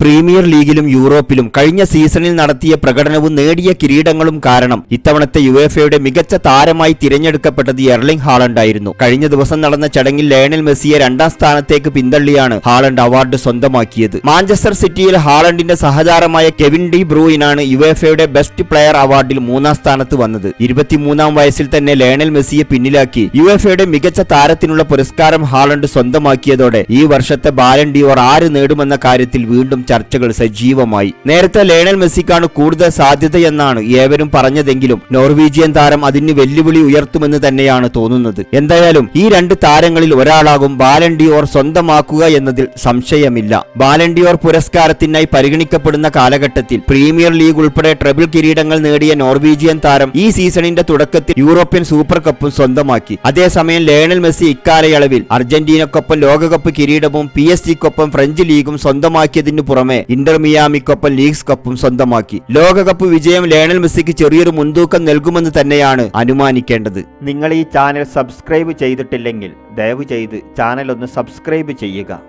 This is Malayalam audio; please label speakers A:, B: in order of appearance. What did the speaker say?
A: പ്രീമിയർ ലീഗിലും യൂറോപ്പിലും കഴിഞ്ഞ സീസണിൽ നടത്തിയ പ്രകടനവും നേടിയ കിരീടങ്ങളും കാരണം ഇത്തവണത്തെ യുഎഫയുടെ മികച്ച താരമായി തിരഞ്ഞെടുക്കപ്പെട്ടത് എർലിംഗ് ഹാളണ്ട് ആയിരുന്നു. കഴിഞ്ഞ ദിവസം നടന്ന ചടങ്ങിൽ ലയണൽ മെസ്സിയെ രണ്ടാം സ്ഥാനത്തേക്ക് പിന്തള്ളിയാണ് ഹാളണ്ട് അവാർഡ് സ്വന്തമാക്കിയത്. മാഞ്ചസ്റ്റർ സിറ്റിയിൽ ഹാളണ്ടിന്റെ സഹതാരമായ കെവിൻ ഡി ബ്രൂയിനാണ് യുഎഫയുടെ ബെസ്റ്റ് പ്ലെയർ അവാർഡിൽ മൂന്നാം സ്ഥാനത്ത് വന്നത്. ഇരുപത്തിമൂന്നാം വയസ്സിൽ തന്നെ ലയണൽ മെസ്സിയെ പിന്നിലാക്കി. യുഎഫയുടെ മികച്ച താരത്തിനുള്ള പുരസ്കാരം ഹാളണ്ട് സ്വന്തമാക്കിയതോടെ ഈ വർഷത്തെ ബാലൻ ഡിയോർ ആര് നേടുമെന്ന കാര്യത്തിൽ വീണ്ടും ചർച്ചകൾ സജീവമായി. നേരത്തെ ലയണൽ മെസ്സിക്കാണ് കൂടുതൽ സാധ്യതയെന്നാണ് ഏവരും പറഞ്ഞതെങ്കിലും നോർവീജിയൻ താരം അതിന് വെല്ലുവിളി ഉയർത്തുമെന്ന് തന്നെയാണ് തോന്നുന്നത്. എന്തായാലും ഈ രണ്ട് താരങ്ങളിൽ ഒരാളാകും ബാലൻഡിയോർ സ്വന്തമാക്കുക എന്നതിൽ സംശയമില്ല. ബാലൻഡിയോർ പുരസ്കാരത്തിനായി പരിഗണിക്കപ്പെടുന്ന കാലഘട്ടത്തിൽ പ്രീമിയർ ലീഗ് ഉൾപ്പെടെ ട്രബിൾ കിരീടങ്ങൾ നേടിയ നോർവീജിയൻ താരം ഈ സീസണിന്റെ തുടക്കത്തിൽ യൂറോപ്യൻ സൂപ്പർ കപ്പും സ്വന്തമാക്കി. അതേസമയം ലയണൽ മെസ്സി ഇക്കാലയളവിൽ അർജന്റീനക്കൊപ്പം ലോകകപ്പ് കിരീടവും പി എസ് ജിക്കൊപ്പം ഫ്രഞ്ച് ലീഗും സ്വന്തമാക്കിയതിനു പുറമെ ഇന്റർ മിയാമിക്കൊപ്പം ലീഗ്സ് കപ്പും സ്വന്തമാക്കി. ലോകകപ്പ് വിജയം ലയണൽ മെസ്സിക്ക് ചെറിയൊരു മുൻതൂക്കം നൽകുമെന്ന് തന്നെയാണ് അനുമാനിക്കേണ്ടത്. നിങ്ങൾ ഈ ചാനൽ സബ്സ്ക്രൈബ് ചെയ്തിട്ടില്ലെങ്കിൽ ദയവ് ചെയ്ത് ചാനൽ ഒന്ന് സബ്സ്ക്രൈബ് ചെയ്യുക.